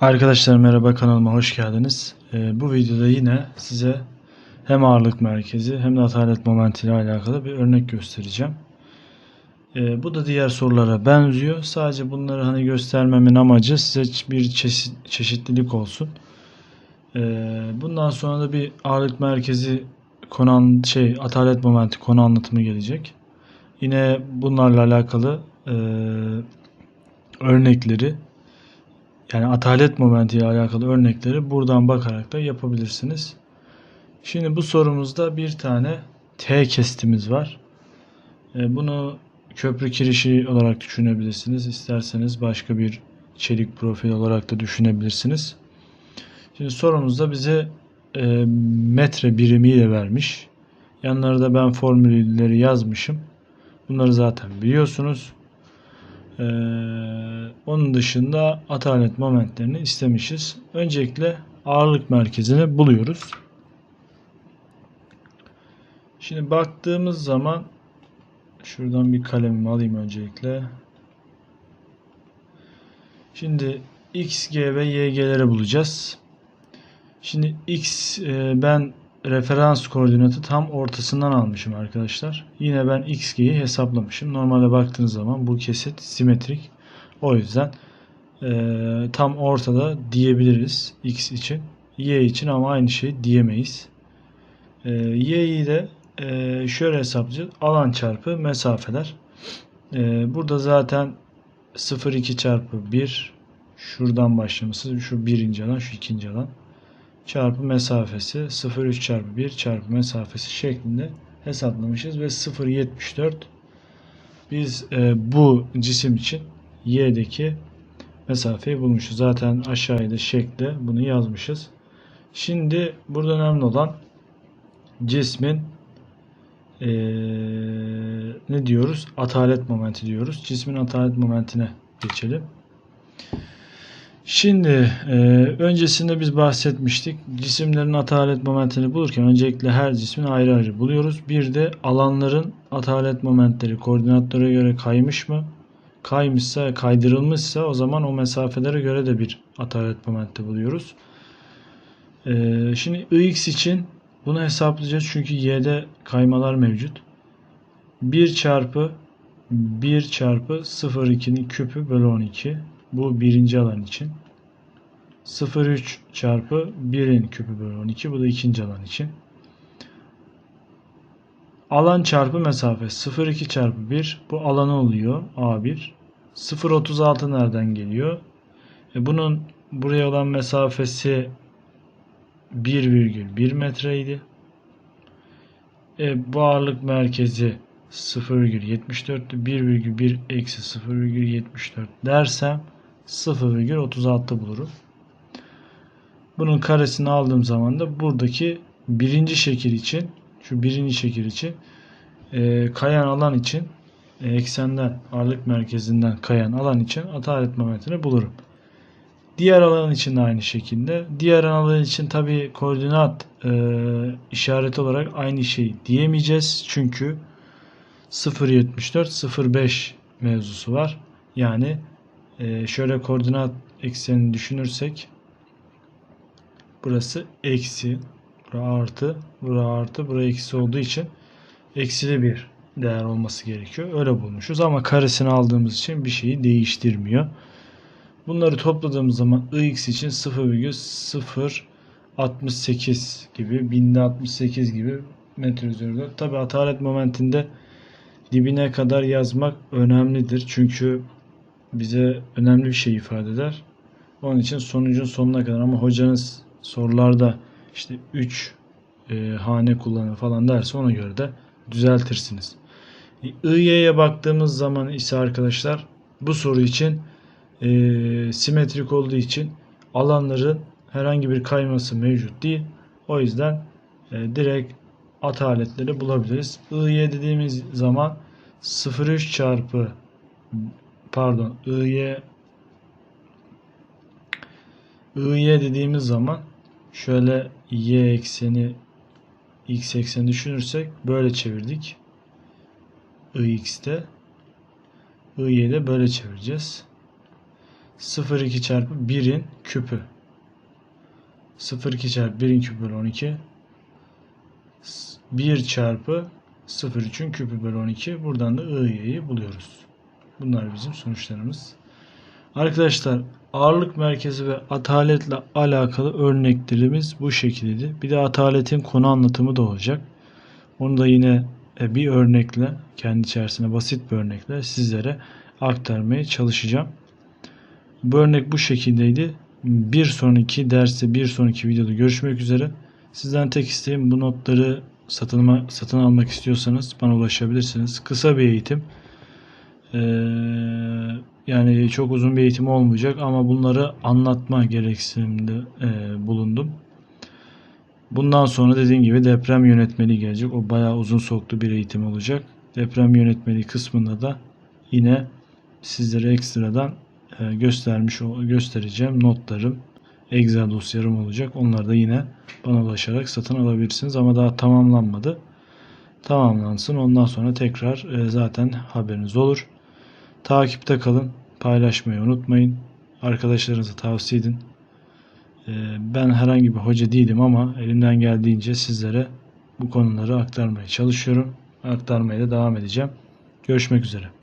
Arkadaşlar merhaba kanalıma hoş geldiniz. Ee, bu videoda yine size hem ağırlık merkezi hem de atalet momenti ile alakalı bir örnek göstereceğim. Ee, bu da diğer sorulara benziyor. Sadece bunları hani göstermemin amacı size bir çeşit, çeşitlilik olsun. Ee, bundan sonra da bir ağırlık merkezi konu şey atalet momenti konu anlatımı gelecek. Yine bunlarla alakalı e, örnekleri yani atalet momenti ile alakalı örnekleri buradan bakarak da yapabilirsiniz. Şimdi bu sorumuzda bir tane T kestimiz var. E, Bunu köprü kirişi olarak düşünebilirsiniz. İsterseniz başka bir çelik profil olarak da düşünebilirsiniz. Şimdi sorumuzda bize e, metre birimiyle vermiş. Yanlarında ben formülleri yazmışım. Bunları zaten biliyorsunuz. Ee, onun dışında atalet momentlerini istemişiz. Öncelikle ağırlık merkezini buluyoruz. Şimdi baktığımız zaman şuradan bir kalemimi alayım öncelikle. Şimdi x, g ve y'leri bulacağız. Şimdi x e, ben referans koordinatı tam ortasından almışım arkadaşlar. Yine ben xg'yi hesaplamışım. Normalde baktığınız zaman bu kesit simetrik. O yüzden e, tam ortada diyebiliriz x için. y için ama aynı şey diyemeyiz. E, y'yi de e, şöyle hesaplayacağız. Alan çarpı mesafeler. E, burada zaten 0,2 çarpı 1 şuradan başlaması şu birinci alan şu ikinci alan çarpı mesafesi 0,3 çarpı 1 çarpı mesafesi şeklinde hesaplamışız ve 0,74 biz e, bu cisim için y'deki mesafeyi bulmuşuz. Zaten aşağıda şekle bunu yazmışız. Şimdi burada önemli olan cismin e, ne diyoruz? Atalet momenti diyoruz. Cismin atalet momentine geçelim. Şimdi e, öncesinde biz bahsetmiştik. Cisimlerin atalet momentini bulurken öncelikle her cismin ayrı ayrı buluyoruz. Bir de alanların atalet momentleri koordinatlara göre kaymış mı? Kaymışsa, kaydırılmışsa o zaman o mesafelere göre de bir atalet momenti buluyoruz. E, şimdi ix için bunu hesaplayacağız çünkü y'de kaymalar mevcut. 1 çarpı 1 çarpı 0,2'nin küpü bölü 12. Bu birinci alan için. 0,3 çarpı 1'in küpü bölü 12. Bu da ikinci alan için. Alan çarpı mesafe 0,2 çarpı 1. Bu alanı oluyor. A1. 0,36 nereden geliyor? E bunun buraya olan mesafesi 1,1 metreydi. E, bu ağırlık merkezi 0,74'tü. 1,1 eksi 0,74 dersem 0,36 bulurum. Bunun karesini aldığım zaman da buradaki birinci şekil için şu birinci şekil için e, kayan alan için e, eksenden ağırlık merkezinden kayan alan için atalet momentini bulurum. Diğer alan için de aynı şekilde. Diğer alan için tabi koordinat e, işareti olarak aynı şey diyemeyeceğiz. çünkü 0.74 0.5 mevzusu var. Yani e, şöyle koordinat eksenini düşünürsek burası eksi bura artı bura artı bura eksi olduğu için eksili bir değer olması gerekiyor. Öyle bulmuşuz ama karesini aldığımız için bir şeyi değiştirmiyor. Bunları topladığımız zaman ix için 0,068 gibi binde 68 gibi metre üzerinde. Tabi atalet momentinde dibine kadar yazmak önemlidir. Çünkü bize önemli bir şey ifade eder. Onun için sonucun sonuna kadar ama hocanız sorularda işte 3 e, hane kullanır falan derse ona göre de düzeltirsiniz. İY'ye baktığımız zaman ise arkadaşlar bu soru için e, simetrik olduğu için alanların herhangi bir kayması mevcut değil. O yüzden e, direkt ataletleri bulabiliriz. IY dediğimiz zaman 0,3 çarpı pardon IY IY dediğimiz zaman şöyle y ekseni x ekseni düşünürsek böyle çevirdik. ix'te i'ye de böyle çevireceğiz. 0,2 çarpı 1'in küpü. 0,2 çarpı 1'in küpü bölü 12. 1 çarpı 0,3'ün küpü bölü 12. Buradan da i'yi buluyoruz. Bunlar bizim sonuçlarımız. Arkadaşlar ağırlık merkezi ve ataletle alakalı örneklerimiz bu şekildeydi. Bir de ataletin konu anlatımı da olacak. Onu da yine e, bir örnekle kendi içerisinde basit bir örnekle sizlere aktarmaya çalışacağım. Bu örnek bu şekildeydi. Bir sonraki derste bir sonraki videoda görüşmek üzere. Sizden tek isteğim bu notları satın, satın almak istiyorsanız bana ulaşabilirsiniz. Kısa bir eğitim. Ee, yani çok uzun bir eğitim olmayacak ama bunları anlatma gereksiniminde e, bulundum. Bundan sonra dediğim gibi deprem yönetmeliği gelecek. O bayağı uzun soluklu bir eğitim olacak. Deprem yönetmeliği kısmında da yine sizlere ekstradan e, göstermiş göstereceğim notlarım, Excel dosyalarım olacak. Onları da yine bana ulaşarak satın alabilirsiniz ama daha tamamlanmadı. Tamamlansın. Ondan sonra tekrar e, zaten haberiniz olur. Takipte kalın. Paylaşmayı unutmayın. Arkadaşlarınıza tavsiye edin. E, Ben herhangi bir hoca değilim ama elimden geldiğince sizlere bu konuları aktarmaya çalışıyorum. Aktarmaya da devam edeceğim. Görüşmek üzere.